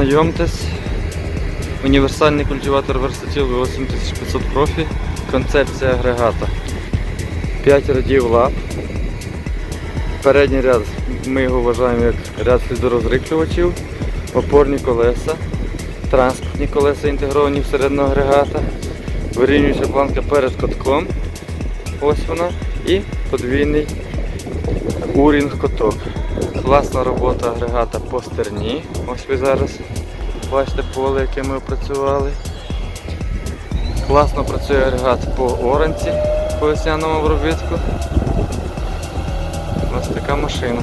Знайомтесь. Універсальний культиватор Versatile V8500 Profi. Концепція агрегата. 5 рядів лап. Передній ряд ми його вважаємо як ряд слідорозриклювачів, опорні колеса, транспортні колеса інтегровані всередину агрегата, вирівнююча планка перед котком. Ось вона. І подвійний урінг коток. Класна робота агрегата по стерні. Ось ви зараз бачите поле, яке ми опрацювали. Класно працює агрегат по оранці, по весняному обробітку. Ось така машина.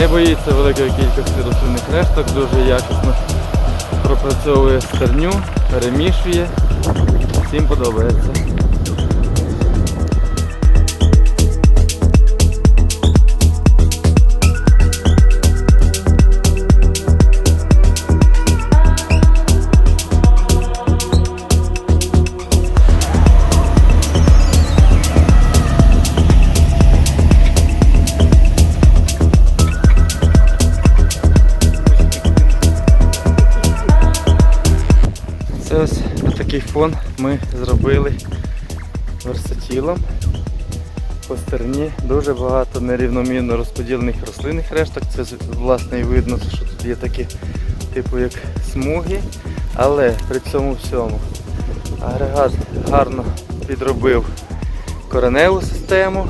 Не боїться великої кількості рослинних решток, дуже якісно пропрацьовує стерню, перемішує. Всім подобається. Це ось такий фон ми зробили версатілом. По стерні дуже багато нерівномірно розподілених рослинних решток. Це власне і видно, що тут є такі типу як смуги. Але при цьому всьому агрегат гарно підробив кореневу систему,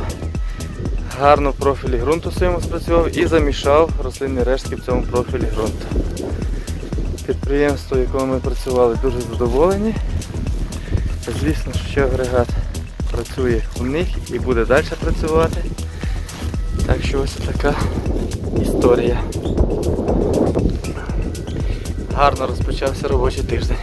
гарно профілі ґрунту своєму спрацював і замішав рослинні рештки в цьому профілі ґрунту. Підприємство, в якому ми працювали, дуже задоволені. Звісно, що агрегат працює у них і буде далі працювати. Так що ось така історія. Гарно розпочався робочий тиждень.